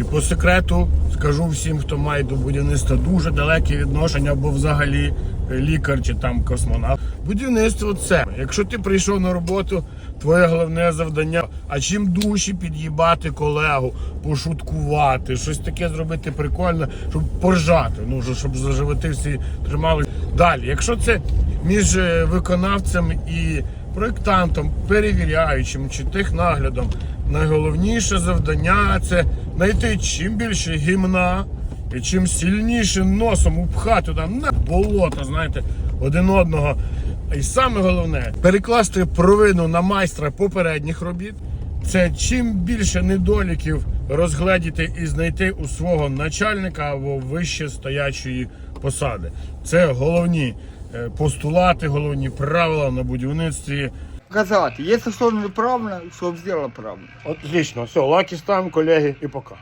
І по секрету скажу всім, хто має до будівництва дуже далеке відношення, або взагалі е, лікар чи там космонавт. Будівництво це. Якщо ти прийшов на роботу, твоє головне завдання. А чим душі під'їбати колегу, пошуткувати, щось таке зробити прикольне, щоб поржати. Ну щоб за животи всі тримали. Далі, якщо це між е, виконавцем і проєктантом, перевіряючим чи технаглядом, найголовніше завдання це знайти чим більше гімна і чим сильніше носом упхати там на болото, знаєте, один одного. І саме головне перекласти провину на майстра попередніх робіт. Це чим більше недоліків розгледіти і знайти у свого начальника або вище стоячої посади. Це головні е, постулати, головні правила на будівництві. Казати, якщо що неправильно, щоб зробила правильно. Отлично, все, лаки ставимо, колеги, і пока.